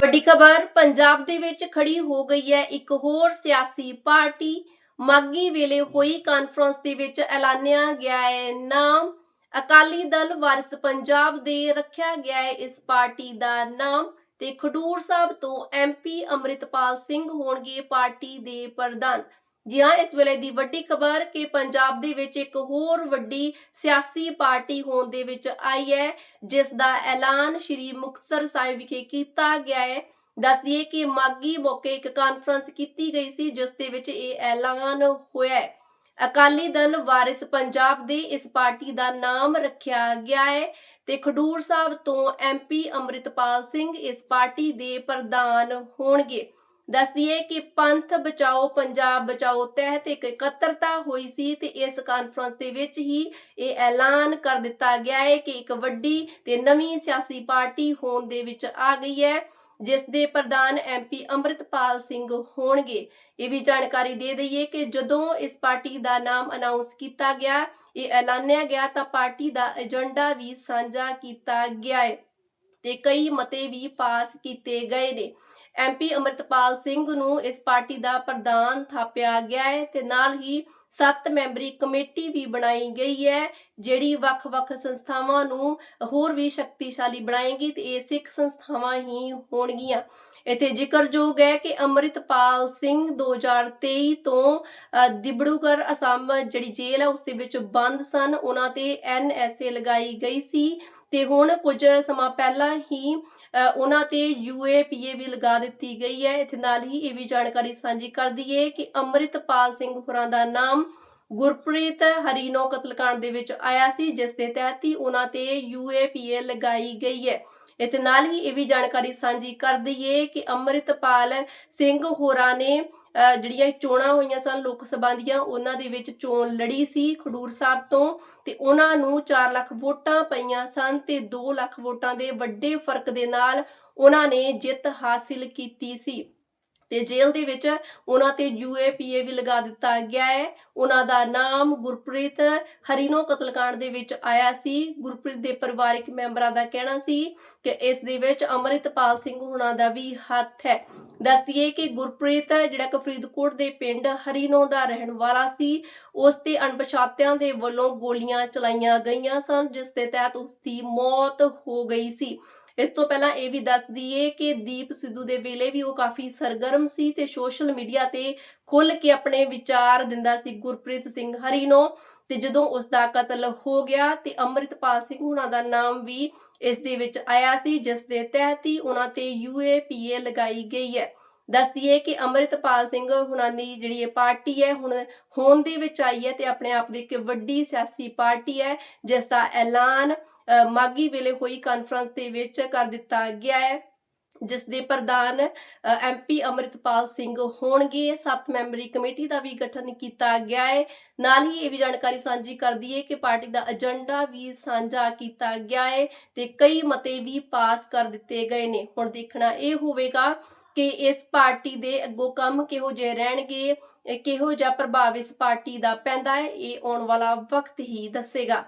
ਵੱਡੀ ਖਬਰ, ਪੰਜਾਬ ਦੇ ਵਿੱਚ ਖੜੀ ਹੋ ਗਈ ਹੈ ਇੱਕ ਹੋਰ ਸਿਆਸੀ ਪਾਰਟੀ। ਮਾਗੀ ਵੇਲੇ ਹੋਈ ਕਾਨਫਰੰਸ ਦੇ ਵਿੱਚ ਐਲਾਨਿਆ ਗਿਆ ਹੈ ਨਾਮ। ਅਕਾਲੀ ਦਲ ਵਾਰਿਸ ਪੰਜਾਬ ਦੇ ਰੱਖਿਆ ਗਿਆ ਹੈ ਇਸ ਪਾਰਟੀ ਦਾ ਨਾਮ ਤੇ ਖਡੂਰ ਸਾਹਿਬ ਤੋਂ ਐਮਪੀ ਅੰਮ੍ਰਿਤਪਾਲ ਸਿੰਘ ਹੋਣਗੇ ਪਾਰਟੀ ਦੇ ਪ੍ਰਧਾਨ। ਜੀ ਹਾਂ ਇਸ ਵੇਲੇ ਦੀ ਵੱਡੀ ਖਬਰ ਕਿ ਪੰਜਾਬ ਦੇ ਵਿੱਚ ਇੱਕ ਹੋਰ ਵੱਡੀ ਸਿਆਸੀ ਪਾਰਟੀ ਹੋਣ ਦੇ ਵਿੱਚ ਆਈ ਹੈ, ਜਿਸ ਦਾ ਐਲਾਨ ਸ਼੍ਰੀ ਮੁਕਤਸਰ ਸਾਹਿਬ ਵਿਖੇ ਕੀਤਾ ਗਿਆ ਹੈ। ਦੱਸ ਦਈਏ ਕਿ ਮਾਗੀ ਮੌਕੇ ਇੱਕ ਕਾਨਫਰੰਸ ਕੀਤੀ ਗਈ ਸੀ, ਜਿਸ ਦੇ ਵਿੱਚ ਇਹ ਐਲਾਨ ਹੋਇਆ ਹੈ। ਅਕਾਲੀ ਦਲ ਵਾਰਿਸ ਪੰਜਾਬ ਦੇ ਇਸ ਪਾਰਟੀ ਦਾ ਨਾਮ ਰੱਖਿਆ ਗਿਆ ਹੈ ਤੇ ਖਡੂਰ ਸਾਹਿਬ ਤੋਂ ਐਮਪੀ ਅੰਮ੍ਰਿਤਪਾਲ ਸਿੰਘ ਇਸ ਪਾਰਟੀ ਦੇ ਪ੍ਰਧਾਨ ਹੋਣਗੇ। ਦੱਸ ਦਈਏ ਕਿ ਪੰਥ ਬਚਾਓ, ਪੰਜਾਬ ਬਚਾਓ, ਤਹਿਤ ਇੱਕ ਇਕੱਤਰਤਾ ਹੋਈ ਸੀ ਤੇ ਇਸ ਕਾਨਫਰੰਸ ਦੇ ਵਿੱਚ ਹੀ ਇਹ ਐਲਾਨ ਕਰ ਦਿੱਤਾ ਗਿਆ ਹੈ ਕਿ ਇੱਕ ਵੱਡੀ ਤੇ ਨਵੀਂ ਸਿਆਸੀ ਪਾਰਟੀ ਹੋਣ ਦੇ ਵਿੱਚ ਆ ਗਈ ਹੈ, ਜਿਸ ਦੇ ਪ੍ਰਧਾਨ ਐਮਪੀ ਅੰਮ੍ਰਿਤਪਾਲ ਸਿੰਘ ਹੋਣਗੇ। ਇਹ ਵੀ ਜਾਣਕਾਰੀ ਦੇ ਦਈਏ ਕਿ ਜਦੋਂ ਇਸ ਪਾਰਟੀ ਦਾ ਨਾਮ ਅਨਾਉਂਸ ਕੀਤਾ ਗਿਆ, ਇਹ ਐਲਾਨਿਆ ਗਿਆ ਤਾਂ ਪਾਰਟੀ ਦਾ ਏਜੰਡਾ ਵੀ ਸਾਂਝਾ ਕੀਤਾ ਗਿਆ ਹੈ ਤੇ ਕਈ ਮਤੇ ਵੀ ਪਾਸ ਕੀਤੇ ਗਏ ਨੇ। ਐਮਪੀ ਅਮਰਤਪਾਲ ਸਿੰਘ ਨੂੰ ਇਸ ਪਾਰਟੀ ਦਾ ਪ੍ਰਧਾਨ ਥਾਪਿਆ ਗਿਆ ਹੈ ਤੇ ਨਾਲ ਹੀ ਸੱਤ ਮੈਂਬਰੀ ਕਮੇਟੀ ਵੀ ਬਣਾਈ ਗਈ ਹੈ ਜਿਹੜੀ ਵੱਖ-ਵੱਖ ਸੰਸਥਾਵਾਂ ਨੂੰ ਹੋਰ ਵੀ ਸ਼ਕਤੀਸ਼ਾਲੀ ਬਣਾਏਗੀ ਤੇ ਇਹ ਸਿੱਖ ਸੰਸਥਾਵਾਂ ਹੀ ਹੋਣਗੀਆਂ। ਇੱਥੇ ਜ਼ਿਕਰਯੋਗ ਹੈ ਕਿ ਅੰਮ੍ਰਿਤਪਾਲ ਸਿੰਘ 2023 ਤੋਂ ਅ, ਦਿਬੜੂਗੜ੍ਹ ਅਸਮ ਜਿਹੜੀ ਜੇਲ੍ਹ ਹੈ ਉਸ ਦੇ ਵਿੱਚ ਬੰਦ ਸਨ। ਉਹਨਾਂ ਤੇ ਐਨਐਸਏ ਲਗਾਈ ਗਈ ਸੀ ਤੇ ਹੁਣ ਕੁਝ ਸਮਾਂ ਪਹਿਲਾਂ ਹੀ ਅ, ਉਹਨਾਂ ਤੇ ਯੂਏਪੀਏ ਵੀ ਲਗਾ ਦਿੱਤੀ ਗਈ ਹੈ। ਇਥੇ ਨਾਲ ਹੀ ਇਹ ਵੀ ਜਾਣਕਾਰੀ ਸਾਂਝੀ ਕਰ ਦਈਏ ਕਿ ਅੰਮ੍ਰਿਤਪਾਲ ਸਿੰਘ ਹੋਰਾਂ ਦਾ ਨਾਮ ਗੁਰਪ੍ਰੀਤ ਹਰੀਨੋ ਕਤਲकांड ਦੇ ਵਿੱਚ ਆਇਆ ਸੀ, ਜਿਸ ਦੇ ਤਹਿਤ ਹੀ ਉਹਨਾਂ ਤੇ ਯੂਏਪੀਏ ਲਗਾਈ ਗਈ ਹੈ। ਇੱਥੇ ਨਾਲ ਹੀ ਇਹ ਵੀ ਜਾਣਕਾਰੀ ਸਾਂਝੀ ਕਰ ਦਈਏ ਕਿ ਅੰਮ੍ਰਿਤਪਾਲ ਸਿੰਘ ਹੋਰਾਂ ਨੇ ਜਿਹੜੀਆਂ ਚੋਣਾਂ ਹੋਈਆਂ ਸਨ ਲੋਕ ਸਭਾ ਦੀਆਂ, ਉਹਨਾਂ ਦੇ ਵਿੱਚ ਚੋਣ ਲੜੀ ਸੀ ਖਡੂਰ ਸਾਹਿਬ ਤੋਂ ਤੇ ਉਹਨਾਂ ਨੂੰ 4 ਲੱਖ ਵੋਟਾਂ ਪਈਆਂ ਸਨ ਤੇ 2 ਲੱਖ ਵੋਟਾਂ ਦੇ ਵੱਡੇ ਫ਼ਰਕ ਦੇ ਨਾਲ ਉਹਨਾਂ ਨੇ ਜਿੱਤ ਹਾਸਿਲ ਕੀਤੀ ਸੀ। ਤੇ ਜੇਲ੍ਹ ਦੇ ਵਿੱਚ ਉਹਨਾਂ ਤੇ ਯੂਏਪੀਏ ਵੀ ਲਗਾ ਦਿੱਤਾ ਗਿਆ ਹੈ। ਉਹਨਾਂ ਦਾ ਨਾਮ ਗੁਰਪ੍ਰੀਤ ਹਰੀਨੋ ਕਤਲकांड ਦੇ ਵਿੱਚ ਆਇਆ ਸੀ। ਗੁਰਪ੍ਰੀਤ ਦੇ ਪਰਿਵਾਰਕ ਮੈਂਬਰਾਂ ਦਾ ਕਹਿਣਾ ਸੀ ਕਿ ਇਸ ਦੇ ਵਿੱਚ ਅੰਮ੍ਰਿਤਪਾਲ ਸਿੰਘ ਹੁਣਾਂ ਦਾ ਵੀ ਹੱਥ ਹੈ। ਦੱਸ ਕਿ ਗੁਰਪ੍ਰੀਤ ਜਿਹੜਾ ਕਿ ਫਰੀਦਕੋਟ ਦੇ ਪਿੰਡ ਹਰੀਨੋ ਦਾ ਰਹਿਣ ਵਾਲਾ ਸੀ, ਉਸ ਤੇ ਅਣਪਛਾਤਿਆਂ ਦੇ ਵੱਲੋਂ ਗੋਲੀਆਂ ਚਲਾਈਆਂ ਗਈਆਂ ਸਨ, ਜਿਸ ਦੇ ਤਹਿਤ ਉਸ ਦੀ ਮੌਤ ਹੋ ਗਈ ਸੀ। ਇਸ ਤੋਂ ਪਹਿਲਾਂ ਇਹ ਵੀ ਦੱਸ ਦਈਏ ਕਿ ਦੀਪ ਸਿੱਧੂ ਦੇ ਵੇਲੇ ਵੀ ਉਹ ਕਾਫੀ ਸਰਗਰਮ ਸੀ ਤੇ ਸੋਸ਼ਲ ਮੀਡੀਆ ਤੇ ਖੁੱਲ ਕੇ ਆਪਣੇ ਵਿਚਾਰ ਦਿੰਦਾ ਸੀ ਗੁਰਪ੍ਰੀਤ ਸਿੰਘ ਹਰੀਨੋ ਤੇ ਜਦੋਂ ਉਸ ਦਾ ਕਤਲ ਹੋ ਗਿਆ ਤੇ ਅੰਮ੍ਰਿਤਪਾਲ ਸਿੰਘ ਹੁਣਾਂ ਦਾ ਨਾਮ ਵੀ ਇਸ ਦੇ ਵਿੱਚ ਆਇਆ ਸੀ, ਜਿਸ ਦੇ ਤਹਿਤ ਹੀ ਉਹਨਾਂ ਤੇ ਯੂਏਪੀਏ ਲਗਾਈ ਗਈ ਹੈ। ਦੱਸ ਦਈਏ ਕਿ ਅੰਮ੍ਰਿਤਪਾਲ ਸਿੰਘ ਹੁਣਾਂ ਦੀ ਜਿਹੜੀ ਇਹ ਪਾਰਟੀ ਹੈ, ਹੁਣ ਹੋਂਦ ਦੇ ਵਿੱਚ ਆਈ ਹੈ ਤੇ ਆਪਣੇ ਆਪ ਦੀ ਇੱਕ ਵੱਡੀ ਸਿਆਸੀ ਪਾਰਟੀ ਹੈ, ਜਿਸ ਦਾ ਐਲਾਨ ਮਾਗੀ ਵੇਲੇ ਹੋਈ ਕਾਨਫਰੰਸ ਦੇ ਵਿੱਚ ਕਰ ਦਿੱਤਾ ਗਿਆ ਹੈ, ਜਿਸ ਦੇ ਪ੍ਰਧਾਨ ਐਮਪੀ ਅੰਮ੍ਰਿਤਪਾਲ ਸਿੰਘ ਹੋਣਗੇ। ਸੱਤ ਮੈਂਬਰੀ ਕਮੇਟੀ ਦਾ ਵੀ ਗਠਨ ਕੀਤਾ ਗਿਆ ਹੈ। ਨਾਲ ਹੀ ਇਹ ਵੀ ਜਾਣਕਾਰੀ ਸਾਂਝੀ ਕਰਦੀ ਹੈ ਕਿ ਪਾਰਟੀ ਦਾ ਏਜੰਡਾ ਵੀ ਸਾਂਝਾ ਕੀਤਾ ਗਿਆ ਹੈ ਤੇ ਕਈ ਮਤੇ ਵੀ ਪਾਸ ਕਰ ਦਿੱਤੇ ਗਏ ਨੇ। ਹੁਣ ਦੇਖਣਾ ਇਹ ਹੋਵੇਗਾ ਕਿ ਇਸ ਪਾਰਟੀ ਦੇ ਅੱਗੋਂ ਕੰਮ ਕਿਹੋ ਜਿਹੇ ਰਹਿਣਗੇ ਕਿਹੋ ਜਿਹਾ ਪ੍ਰਭਾਵ ਇਸ ਪਾਰਟੀ ਦਾ ਪੈਂਦਾ ਹੈ, ਇਹ ਆਉਣ ਵਾਲਾ ਵਕਤ ਹੀ ਦੱਸੇਗਾ।